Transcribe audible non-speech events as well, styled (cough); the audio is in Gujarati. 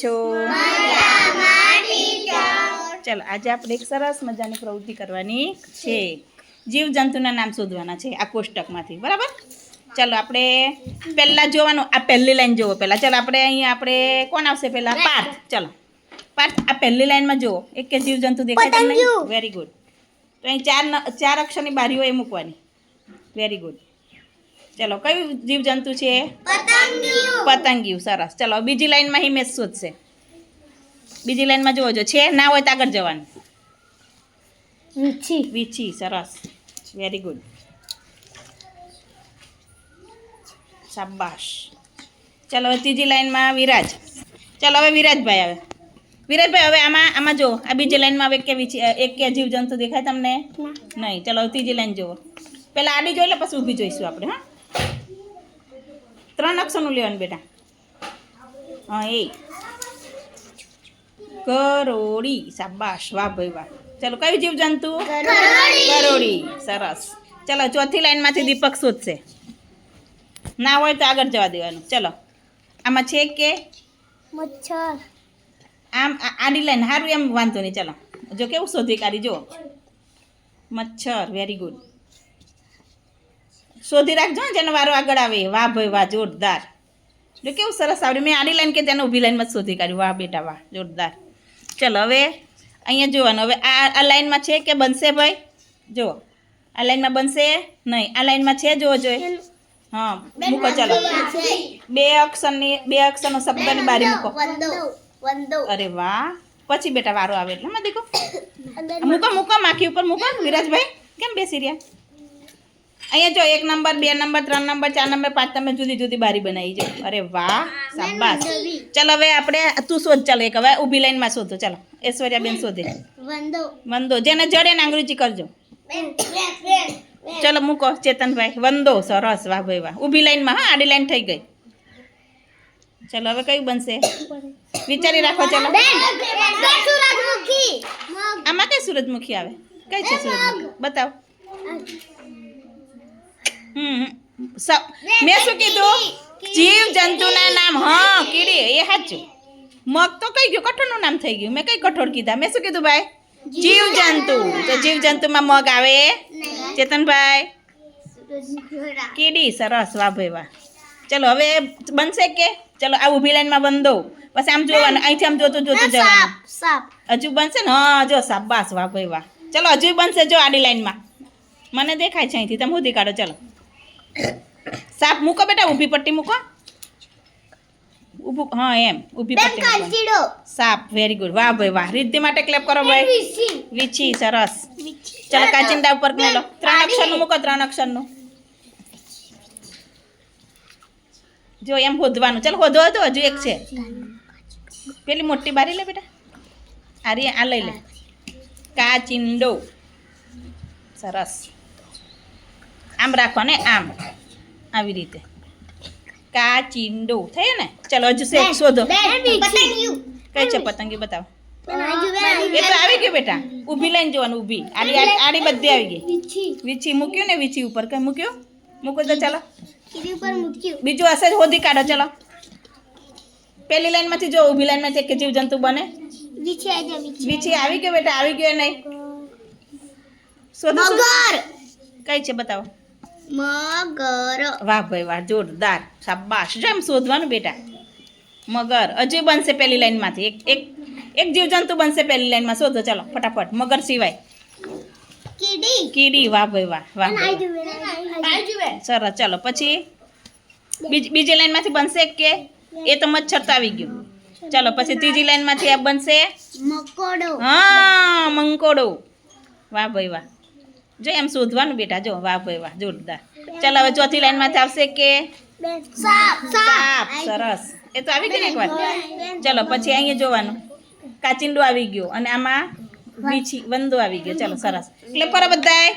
છો? ચાલો આજે આપણે એક સરસ મજાની પ્રવૃત્તિ કરવાની છે. જીવ જંતુના નામ શોધવાના છે આ કોષ્ટકમાંથી બરાબર? ચાલો આપણે પહેલાં જોવાનું આ પહેલી લાઈન જોવો પહેલાં. ચાલો આપણે અહીંયા આપણે કોણ આવશે પહેલાં? પાર્થ. ચાલો પાર્થ આ પહેલી લાઈનમાં જુઓ. એક કે જીવ જંતુ દેખાય તમને વેરી ગુડ તો અહીં ચાર ચાર અક્ષરની બારીઓ એ મૂકવાની. વેરી ગુડ ચલો કયું જીવજંતુ છે? પતંગિયું. સરસ. ચલો બીજી લાઈનમાં હિમેશ શોધશે બીજી લાઈનમાં જોવો જો છે ના હોય તો આગળ જવાનું. વીછી. વીછી સરસ. વેરી ગુડ શાબાશ. ચલો હવે ત્રીજી લાઈનમાં વિરાજ. ચલો હવે વિરાજભાઈ આવે. વિરાજભાઈ હવે આમાં આમાં જો આ બીજી લાઈનમાં હવે કે એક કે જીવજંતુ દેખાય તમને? નહીં. ચલો ત્રીજી લાઈન જુઓ. પહેલાં આડી જોઈ લે પછી ઊભી જોઈશું આપણે હા? ત્રણ અક્ષરનું લેવાનું બેટા. હા એ. કરોડી. શાબાશ વાહ ભાઈ વાહ. ચાલો કયું જીવ જંતુ? કરોડી. સરસ. ચલો ચોથી લાઈનમાંથી દીપક શોધશે. ના હોય તો આગળ જવા દેવાનું. ચલો આમાં છે કે? મચ્છર. આમ આડી લાઈન સારું એમ વાંધો નહીં. ચલો જો કેવું શોધી કાઢી જો મચ્છર વેરી ગુડ શોધી રાખજો ને જેનો વારો આગળ આવે. વાહ ભાઈ વાહ જોરદાર. જો કેવું સરસ આવડ્યું મેં આડી લાઈન કે તેને ઊભી લાઈનમાં શોધી કાઢ્યું. વાહ બેટા વાહ જોરદાર. ચલો હવે અહીંયા જોવાનું. હવે આ આ લાઈનમાં છે કે બનશે ભાઈ? જુઓ. આ લાઈનમાં બનશે? નહીં. આ લાઈનમાં છે? જોવો જોઈએ હા મૂકો ચલો. બે અક્ષરની બે અક્ષરનો શબ્દની બારી મૂકો. અરે વાહ. પછી બેટા વારો આવે એટલે. માં દેખો. (coughs) મૂકો મૂકો માખી ઉપર મૂકો. વિરાજભાઈ કેમ બેસી રહ્યા? અહીંયા જો એક નંબર બે નંબર ત્રણ નંબર ચાર નંબર પાંચ નંબર જુદી જુદી બારી બનાવી છે. અરે વાહ શાબાશ. ચાલો હવે આપણે તું શોધ ચાલો એક હવે ઊભી લાઈનમાં શોધો ચાલો. ઐશ્વર્યાબેન શોધે. વંદો. વંદો જેને જડે ને આંગળીચી કરજો. ચલો મૂકો ચેતનભાઈ. વંદો સરસ વાહ ભાઈ વાહ. ઊભી લાઈનમાં હા આડી લાઈન થઈ ગઈ. ચલો હવે કયું બનશે? વિચારી રાખો ચલો. આમાં કઈ સૂરજમુખી આવે? કઈ છે સૂરજમુખી? બતાવ. મેં શું કીધું? જીવ જંતુના નામ. હા કીડી. એ સાચું. મગ તો કઈ ગયું? કઠોળનું નામ થઈ ગયું. મેં કઈ કઠોળ કીધા? મેં શું કીધું ભાઈ? જીવ જંતુ તો જીવ જંતુમાં મગ આવે? ચેતનભાઈ? કીડી. સરસ. વાહ ભાઈ વાહ. ચલો હવે બનશે કે? ચલો આ ઊભી લાઈનમાં બંધો પછી આમ જોવાનું. અહીંથી આમ જોતું જોતું જવાનું. હજુ બનશે ને? હા જો શાબાશ વાહ ભાઈ વાહ. ચલો હજુ બનશે જો આડી લાઈનમાં. મને દેખાય છે અહીંથી. તમે સુધી કાઢો. ચલો. સાપ મૂકો બેટા ઊભી પટ્ટી મૂકો. ઊભું હા એમ ઊભી પટ્ટી સાપ વેરી ગુડ વાહ ભાઈ વાહ. રિદ્ધિ માટે ક્લેપ કરો ભાઈ. વીછી. સરસ. ચલો કાચિંડા ઉપર મેલો. ત્રણ અક્ષરનું મૂકો ત્રણ અક્ષરનું. જો એમ હોધવાનું. ચાલ હોધો હતો હજુ એક છે. પેલી મોટી બારી લે બેટા. આ રે આ લઈ લે. કાચિંડો સરસ. આમ રાખો ને આમ. આવી રીતે. કાચિંડો થયો ને? ચલો હજુ શેક શોધો. પતંગિયું. કઈ છે પતંગી બતાવો? પતંગિયું એ તો આવી ગયું બેટા. ઊભી લઈને જોવાનું ઊભી. આડી આડી- આડી બધી આવી ગઈ. વીછી. વીછી મૂક્યું ને વીછી ઉપર? કઈ મૂક્યું? મૂકો તો ચાલો. કીડી ઉપર મૂક્યું. બીજું હશે જ હોધી કાઢો ચલો. પેલી લાઈનમાંથી જો ઊભી લાઈનમાંથી એક જીવ જંતુ બને. વીછી આજે વીછી. વીછી આવી ગયો બેટા આવી ગયો નહીં. શોધો શોધો. મગર. કઈ છે બતાવો? મગર. વાહ ભાઈ વાહ જોરદાર. શાબાશ. જેમ શોધવાનું બેટા? મગર. હજુ બનશે પેલી લાઈનમાંથી. એક એક એક જીવજંતુ બનશે પેલી લાઈનમાં. શોધો ચાલો ફટાફટ. મગર સિવાય. કીડી. કીડી. વાહ ભાઈ વાહ વાહ સરસ ચાલો પછી? બીજી બીજી લાઈનમાંથી બનશે કે? એ તો મચ્છર તો આવી ગયું. ચાલો પછી ત્રીજી લાઈનમાંથી આ બનશે? મકોડો. હા મંકોડો. વાહ ભાઈ વાહ. જો એમ શોધવાનું બેટા જો વાહ ભાઈ વાહ જોરદાર. ચાલ હવે ચોથી લાઈનમાંથી આવશે કે? સાપ સાપ. સરસ. એ તો આવી ગયું ને એકવાર? ચાલો પછી અહીંયા જોવાનું. કાચિંડો આવી ગયો અને આમાં વીછી વંદો આવી ગયો. ચાલો સરસ. એટલે પર બધાય.